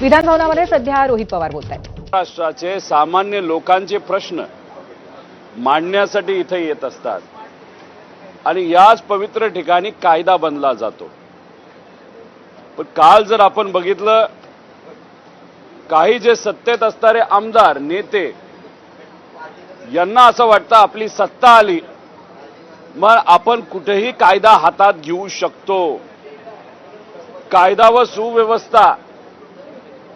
विधानभवनामध्ये सध्या रोहित पवार बोलत आहेत महाराष्ट्राचे सामान्य लोकांचे प्रश्न मांडण्यासाठी इथे येत असतात. आणि याच पवित्र ठिकाणी कायदा बनला जातो. पण काल जर आपण बघितलं काही जे सत्तेत असणारे आमदार नेते यांना असं वाटतं आपली सत्ता आली. मग आपण कुठेही कायदा हातात घेऊ शकतो. कायदा व सुव्यवस्था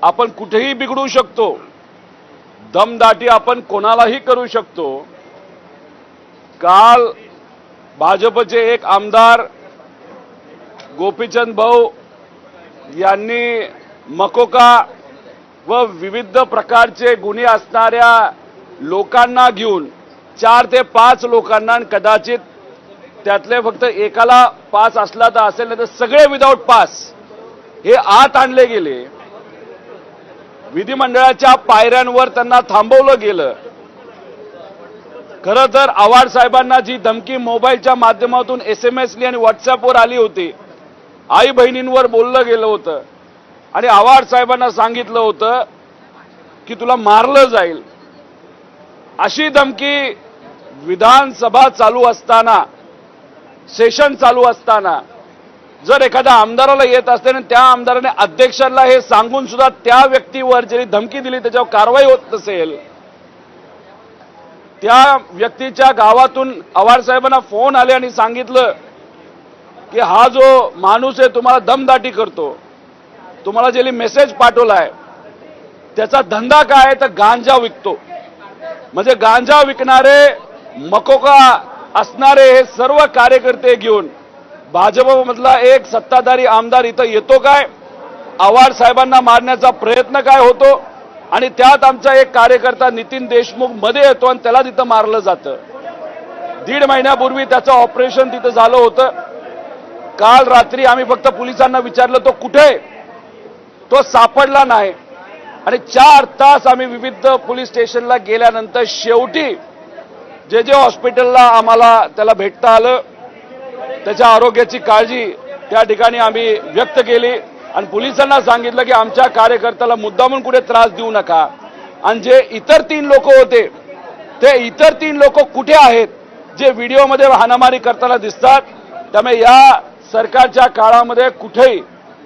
आपण कुठेही बिघडू शकतो. दमदाटी आपण कोणालाही करू शकतो. काल भाजपचे एक आमदार गोपीचंद भाऊ यांनी मकोका व विविध प्रकारचे गुन्हे असणाऱ्या लोकांना घेऊन चार ते पाच लोकांना आणि कदाचित त्यातले फक्त एकाला पास असला तर असेल नाही तर सगळे विदाऊट पास हे आत आणले गेले. विधिमंडळाच्या पायऱ्यांवर त्यांना थांबवलं गेलं. खरं तर आव्हाड साहेबांना जी धमकी मोबाईलच्या माध्यमातून एस एम एसनी आणि व्हॉट्सअपवर आली होती आई बहिणींवर बोललं गेलं होतं. आणि आव्हाड साहेबांना सांगितलं होतं की तुला मारलं जाईल. अशी धमकी विधानसभा चालू असताना सेशन चालू असताना जर एखाद्या आमदाराला येत असते आणि त्या आमदाराने अध्यक्षांना हे सांगून सुद्धा त्या व्यक्तीवर जरी धमकी दिली त्याच्यावर कारवाई होत नसेल त्या व्यक्तीच्या गावातून आव्हाड साहेबांना फोन आले आणि सांगितलं की हा जो माणूस आहे तुम्हाला दमदाटी करतो तुम्हाला ज्याने मेसेज पाठवलाय त्याचा धंदा काय आहे तर गांजा विकतो. म्हणजे गांजा विकणारे मकोका असणारे हे सर्व कार्यकर्ते घेऊन भाजपमधला एक सत्ताधारी आमदार इथं येतो काय? आव्हाड साहेबांना मारण्याचा प्रयत्न काय होतो? आणि त्यात आमचा एक कार्यकर्ता नितीन देशमुखमध्ये येतो आणि त्याला तिथं मारलं जातं. दीड महिन्यापूर्वी त्याचं ऑपरेशन तिथं झालं होतं. काल रात्री आम्ही फक्त पोलिसांना विचारलं तो कुठे? आहे? तो सापडला नाही. आणि चार तास आम्ही विविध पोलीस स्टेशनला गेल्यानंतर शेवटी जे जे हॉस्पिटलला आम्हाला त्याला भेटता आलं. त्याच्या आरोग्याची काळजी त्या ठिकाणी आम्ही व्यक्त केली. आणि पोलिसांना सांगितलं की आमच्या कार्यकर्त्याला मुद्दामून कुठे त्रास देऊ नका. आणि जे इतर तीन लोक होते ते इतर तीन लोक कुठे आहेत जे व्हिडिओमध्ये हाणामारी करताना दिसतात त्यामुळे या सरकारच्या काळामध्ये कुठेही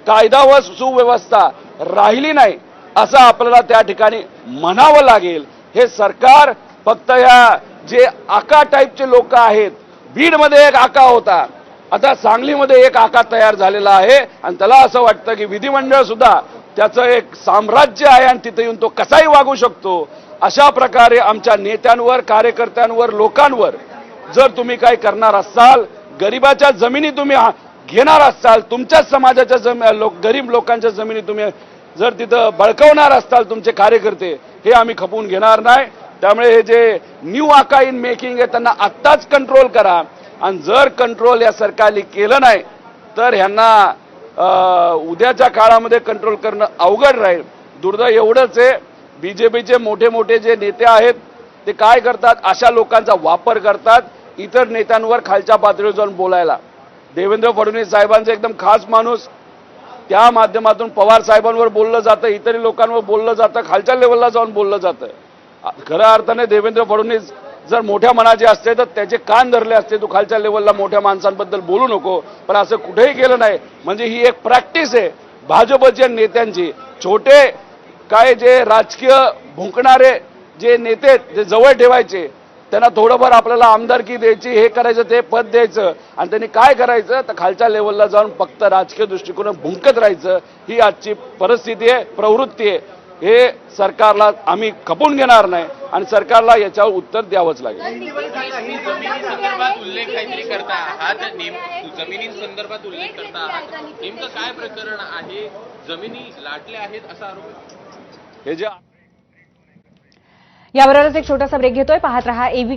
कायदा व सुव्यवस्था राहिली नाही असं आपल्याला त्या ठिकाणी म्हणावं लागेल. हे सरकार फक्त या जे आका टाईपचे लोक आहेत बीडमध्ये एक आका होता. आता सांगलीमध्ये एक आका तयार झालेला आहे आणि त्याला असं वाटतं की विधिमंडळ सुद्धा त्याचं एक साम्राज्य आहे आणि तिथे येऊन तो कसाही वागू शकतो. अशा प्रकारे आमच्या नेत्यांवर कार्यकर्त्यांवर लोकांवर जर तुम्ही काही करणार असाल गरिबाच्या जमिनी तुम्ही हा- घेणार असाल तुमच्याच समाजाच्या जमी लोक गरीब लोकांच्या जमिनी तुम्ही जर तिथं बळकवणार असाल तुमचे कार्यकर्ते हे आम्ही खपवून घेणार नाही. त्यामुळे हे जे न्यू आका इन मेकिंग आहे त्यांना आत्ताच कंट्रोल करा. आणि जर कंट्रोल या सरकारने केलं नाही तर ह्यांना उद्याच्या काळामध्ये कंट्रोल करणं अवघड राहील. दुर्दैव एवढंच आहे बी जे पीचे मोठे मोठे जे नेते आहेत ते काय करतात? अशा लोकांचा वापर करतात इतर नेत्यांवर खालच्या पातळीवर जाऊन बोलायला. देवेंद्र फडणवीस साहेबांचा एकदम खास माणूस. त्या माध्यमातून पवार साहेबांवर बोललं जातं इतर लोकांवर बोललं जातं खालच्या लेवलला जाऊन बोललं जातं. खऱ्या अर्थाने देवेंद्र फडणवीस जर मोठ्या मनाचे असते तर त्याचे कान धरले असते. तू खालच्या लेवलला मोठ्या माणसांबद्दल बोलू नको. पण असं कुठेही केलं नाही. म्हणजे ही एक प्रॅक्टिस आहे. भाजपच्या नेत्यांची. छोटे काय जे राजकीय भुंकणारे जे नेते जे जवळ ठेवायचे त्यांना थोडंफार आपल्याला आमदारकी द्यायची हे करायचं ते पद द्यायचं. आणि त्यांनी काय करायचं? तर खालच्या लेवलला जाऊन फक्त राजकीय दृष्टिकोन भुंकत राहायचं. ही आजची परिस्थिती आहे प्रवृत्ती आहे. हे सरकारला आम्ही खपून घेणार नाही आणि सरकारला याच्यावर उत्तर द्यावंच लागेल. जमिनी संदर्भात उल्लेख काहीतरी करता. आहात नेम जमिनींसंदर्भात उल्लेख करता. आहात नेमकं काय प्रकरण आहे? जमिनी लाटल्या आहेत असा आरोप हे जे याबरोबरच एक छोटासा ब्रेक घेतोय. पाहत रहा एबी